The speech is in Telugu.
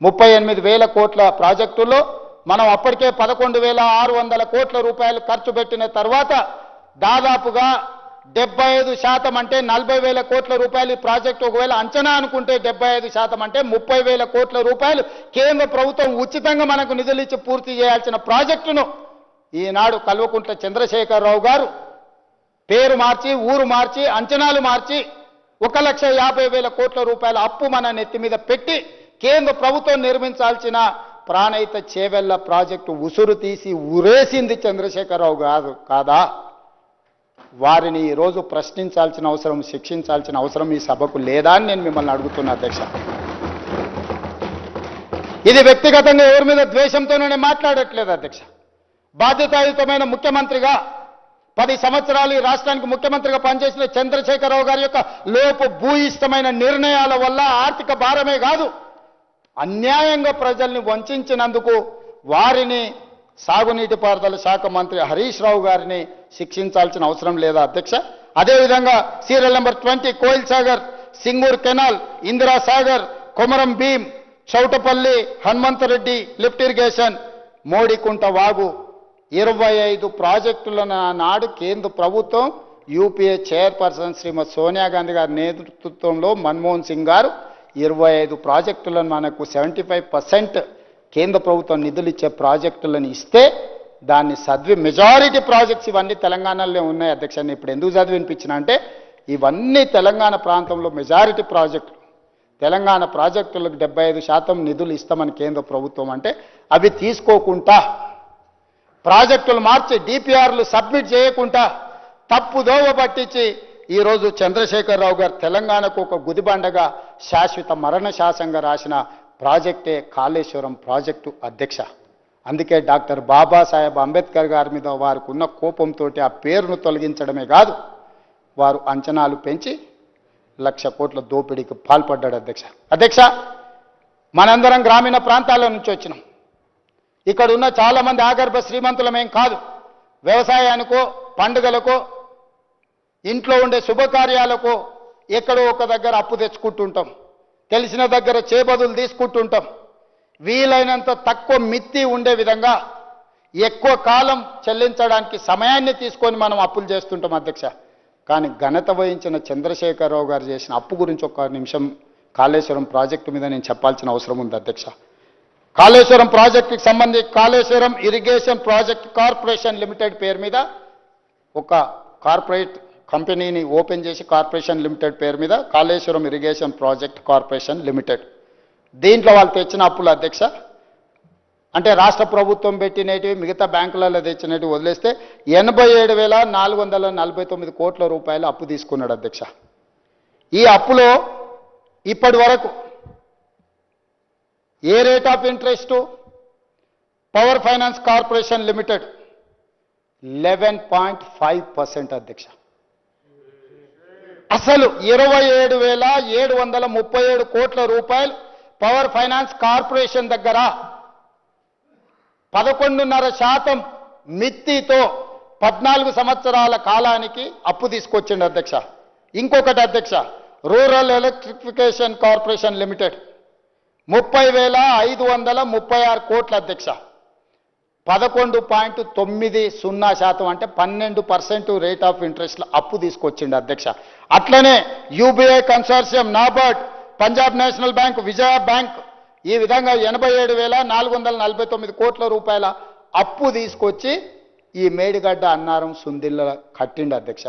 ముప్పై ఎనిమిది వేల కోట్ల ప్రాజెక్టుల్లో మనం అప్పటికే పదకొండు వేల ఆరు వందల కోట్ల రూపాయలు ఖర్చు పెట్టిన తర్వాత దాదాపుగా డెబ్బై ఐదు శాతం అంటే నలభై వేల కోట్ల రూపాయలు ఈ ప్రాజెక్టు ఒకవేళ అంచనా అనుకుంటే డెబ్బై ఐదు శాతం అంటే ముప్పై వేల కోట్ల రూపాయలు కేంద్ర ప్రభుత్వం ఉచితంగా మనకు నిధులు ఇచ్చి పూర్తి చేయాల్సిన ప్రాజెక్టును ఈనాడు కల్వకుంట్ల చంద్రశేఖరరావు గారు పేరు మార్చి ఊరు మార్చి అంచనాలు మార్చి ఒక లక్ష యాభై వేల కోట్ల రూపాయల అప్పు మన నెత్తి మీద పెట్టి కేంద్ర ప్రభుత్వం నిర్మించాల్సిన ప్రాణయిత చేవెళ్ళ ప్రాజెక్టు ఉసురు తీసి ఉరేసింది చంద్రశేఖరరావు కాదు కాదా? వారిని ఈరోజు ప్రశ్నించాల్సిన అవసరం శిక్షించాల్సిన అవసరం ఈ సభకు లేదా అని నేను మిమ్మల్ని అడుగుతున్నా అధ్యక్ష. ఇది వ్యక్తిగతంగా ఎవరి మీద ద్వేషంతోనే నేను మాట్లాడట్లేదు అధ్యక్ష. బాధ్యతాయుతమైన ముఖ్యమంత్రిగా పది సంవత్సరాలు ఈ రాష్ట్రానికి ముఖ్యమంత్రిగా పనిచేసిన చంద్రశేఖరరావు గారి యొక్క లోపు భూయిష్టమైన నిర్ణయాల వల్ల ఆర్థిక భారమే కాదు అన్యాయంగా ప్రజల్ని వంచినందుకు వారిని సాగునీటి పారుదల శాఖ మంత్రి హరీష్ రావు గారిని శిక్షించాల్సిన అవసరం లేదా అధ్యక్ష? అదేవిధంగా serial number twenty Koil Sagar Singur canal Indira Sagar Komaram Bheem Choutapalli Hanumanthareddy lift irrigation Modikunta వాగు. ఇరవై ఐదు ప్రాజెక్టులను నాడు కేంద్ర ప్రభుత్వం యూపీఏ చైర్పర్సన్ శ్రీమతి సోనియా గాంధీ గారి నేతృత్వంలో మన్మోహన్ సింగ్ గారు ఇరవై ఐదు ప్రాజెక్టులను మనకు సెవెంటీ ఫైవ్ పర్సెంట్ కేంద్ర ప్రభుత్వం నిధులు ఇచ్చే ప్రాజెక్టులను ఇస్తే దాన్ని చదివి మెజారిటీ ప్రాజెక్ట్స్ ఇవన్నీ తెలంగాణలో ఉన్నాయి అధ్యక్ష. ఇప్పుడు ఎందుకు చదివి వినిపించిన అంటే ఇవన్నీ తెలంగాణ ప్రాంతంలో మెజారిటీ ప్రాజెక్టులు. తెలంగాణ ప్రాజెక్టులకు డెబ్బై ఐదు శాతం నిధులు ఇస్తామని కేంద్ర ప్రభుత్వం అంటే అవి తీసుకోకుండా ప్రాజెక్టులు మార్చి డిపిఆర్లు సబ్మిట్ చేయకుండా తప్పుదోవ పట్టించి ఈరోజు చంద్రశేఖరరావు గారు తెలంగాణకు ఒక గుదిబండగా శాశ్వత మరణ శాసంగా రాసిన ప్రాజెక్టే కాళేశ్వరం ప్రాజెక్టు అధ్యక్ష. అందుకే డాక్టర్ బాబాసాహెబ్ అంబేద్కర్ గారి మీద వారికి ఉన్న కోపంతో ఆ పేరును తొలగించడమే కాదు వారు అంచనాలు పెంచి లక్ష కోట్ల దోపిడీకి పాల్పడ్డాడు అధ్యక్ష. అధ్యక్ష మనందరం గ్రామీణ ప్రాంతాల నుంచి వచ్చినాం. ఇక్కడ ఉన్న చాలామంది ఆగర్భ శ్రీమంతులమేం కాదు వ్యవసాయానికో పండుగలకో ఇంట్లో ఉండే శుభకార్యాలకు ఎక్కడో ఒక దగ్గర అప్పు తెచ్చుకుంటుంటాం. తెలిసిన దగ్గర చేబదులు తీసుకుంటుంటాం. వీలైనంత తక్కువ మిత్తి ఉండే విధంగా ఎక్కువ కాలం చెల్లించడానికి సమయాన్ని తీసుకొని మనం అప్పులు చేస్తుంటాం అధ్యక్ష. కానీ ఘనత వహించిన చంద్రశేఖరరావు గారు చేసిన అప్పు గురించి ఒక నిమిషం కాళేశ్వరం ప్రాజెక్టు మీద నేను చెప్పాల్సిన అవసరం ఉంది అధ్యక్ష. కాళేశ్వరం ప్రాజెక్టుకి సంబంధించి Kaleshwaram irrigation project corporation limited పేరు మీద ఒక కార్పొరేట్ కంపెనీని ఓపెన్ చేసి కార్పొరేషన్ లిమిటెడ్ పేరు మీద Kaleshwaram irrigation project corporation limited. దీంట్లో వాళ్ళు తెచ్చిన అప్పులు అధ్యక్ష అంటే రాష్ట్ర ప్రభుత్వం పెట్టినవి మిగతా బ్యాంకులలో తెచ్చినవి వదిలేస్తే ఎనభై ఏడు వేల నాలుగు వందల నలభై తొమ్మిది కోట్ల రూపాయలు అప్పు తీసుకున్నాడు అధ్యక్ష. ఈ అప్పులో ఇప్పటి వరకు ఏ rate of interest? Power finance corporation limited eleven point five percent అధ్యక్ష. అసలు ఇరవై ఏడు వేల ఏడు వందల ముప్పై ఏడు కోట్ల రూపాయలు పవర్ ఫైనాన్స్ కార్పొరేషన్ దగ్గర పదకొండున్నర శాతం మిత్తితో పద్నాలుగు సంవత్సరాల కాలానికి అప్పు తీసుకొచ్చిండు అధ్యక్ష. ఇంకొకటి అధ్యక్ష రూరల్ ఎలక్ట్రిఫికేషన్ కార్పొరేషన్ లిమిటెడ్. ముప్పై వేల ఐదు వందల ముప్పై ఆరు కోట్ల అధ్యక్ష. పదకొండు పాయింట్ తొమ్మిది సున్నా శాతం అంటే పన్నెండు పర్సెంట్ రేట్ ఆఫ్ ఇంట్రెస్ట్ అప్పు తీసుకొచ్చిండు అధ్యక్ష. అట్లనే UBI consortium NABARD Punjab national bank Vijaya bank ఈ విధంగా ఎనభై ఏడు వేల నాలుగు వందల నలభై తొమ్మిది కోట్ల రూపాయల అప్పు తీసుకొచ్చి ఈ మేడిగడ్డ అన్నారం సుందిల్ల కట్టిండు అధ్యక్ష.